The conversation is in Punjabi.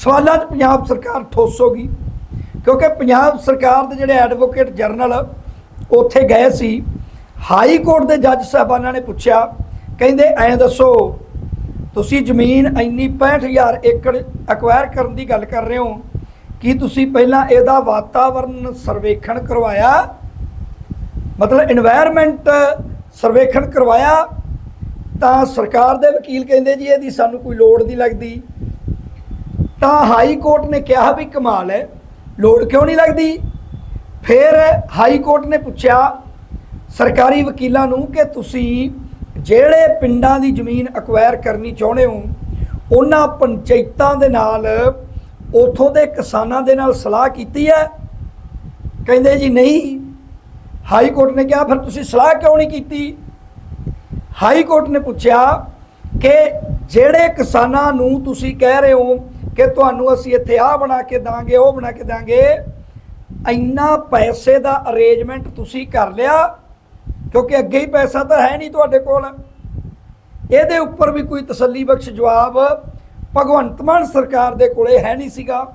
ਸਵਾਲਾਂ 'ਚ ਪੰਜਾਬ ਸਰਕਾਰ ਠੋਸ ਹੋਗੀ ਕਿਉਂਕਿ ਪੰਜਾਬ ਸਰਕਾਰ ਦੇ ਜਿਹੜੇ ਐਡਵੋਕੇਟ ਜਰਨਲ ਉੱਥੇ ਗਏ ਸੀ, ਹਾਈ ਕੋਰਟ ਦੇ ਜੱਜ ਸਾਹਿਬਾਨਾਂ ਨੇ ਪੁੱਛਿਆ, ਕਹਿੰਦੇ ਐਂ ਦੱਸੋ, ਤੁਸੀਂ ਜ਼ਮੀਨ ਇੰਨੀ 65000 ਏਕੜ ਐਕਵਾਇਰ ਕਰਨ ਦੀ ਗੱਲ ਕਰ ਰਹੇ ਹੋ, ਕੀ ਤੁਸੀਂ ਪਹਿਲਾਂ ਇਹਦਾ ਵਾਤਾਵਰਣ ਸਰਵੇਖਣ ਕਰਵਾਇਆ? ਮਤਲਬ এনवायरमेंट ਸਰਵੇਖਣ ਕਰਵਾਇਆ? ਤਾਂ ਸਰਕਾਰ ਦੇ ਵਕੀਲ ਕਹਿੰਦੇ ਜੀ, ਇਹਦੀ ਸਾਨੂੰ ਕੋਈ ਲੋੜ ਨਹੀਂ ਲੱਗਦੀ। ਤਾਂ ਹਾਈ ਕੋਰਟ ਨੇ ਕਿਹਾ ਵੀ ਕਮਾਲ ਹੈ, ਲੋੜ ਕਿਉਂ ਨਹੀਂ ਲੱਗਦੀ? ਫਿਰ ਹਾਈ ਕੋਰਟ ਨੇ ਪੁੱਛਿਆ, ਸਰਕਾਰੀ ਵਕੀਲਾਂ ਨੂੰ ਕਿ ਤੁਸੀਂ ਜਿਹੜੇ ਪਿੰਡਾਂ ਦੀ ਜ਼ਮੀਨ ਅਕਵਾਇਰ ਕਰਨੀ ਚਾਹੁੰਦੇ ਹੋ, ਉਹਨਾਂ ਪੰਚਾਇਤਾਂ ਦੇ ਨਾਲ, ਉਥੋਂ ਦੇ ਕਿਸਾਨਾਂ ਦੇ ਨਾਲ ਸਲਾਹ ਕੀਤੀ ਹੈ? ਕਹਿੰਦੇ ਜੀ ਨਹੀਂ। ਹਾਈ ਕੋਰਟ ਨੇ ਕਿਹਾ, ਫਿਰ ਤੁਸੀਂ ਸਲਾਹ ਕਿਉਂ ਨਹੀਂ ਕੀਤੀ? ਹਾਈ ਕੋਰਟ ਨੇ ਪੁੱਛਿਆ ਕਿ ਜਿਹੜੇ ਕਿਸਾਨਾਂ ਨੂੰ ਤੁਸੀਂ ਕਹਿ ਰਹੇ ਹੋ ਕਿ ਤੁਹਾਨੂੰ ਅਸੀਂ ਇੱਥੇ ਆਹ ਬਣਾ ਕੇ ਦਾਂਗੇ, ਉਹ ਬਣਾ ਕੇ ਦਾਂਗੇ, ਇੰਨਾ ਪੈਸੇ ਦਾ ਅਰੇਂਜਮੈਂਟ ਤੁਸੀਂ ਕਰ ਲਿਆ, ਕਿਉਂਕਿ ਅੱਗੇ ਹੀ ਪੈਸਾ ਤਾਂ ਹੈ ਨਹੀਂ ਤੁਹਾਡੇ ਕੋਲ। ਇਹਦੇ ਉੱਪਰ ਵੀ ਕੋਈ ਤਸੱਲੀ ਬਖਸ਼ ਜਵਾਬ ਭਗਵੰਤ ਮਾਨ ਸਰਕਾਰ ਦੇ ਕੋਲੇ ਹੈ ਨਹੀਂ ਸੀਗਾ।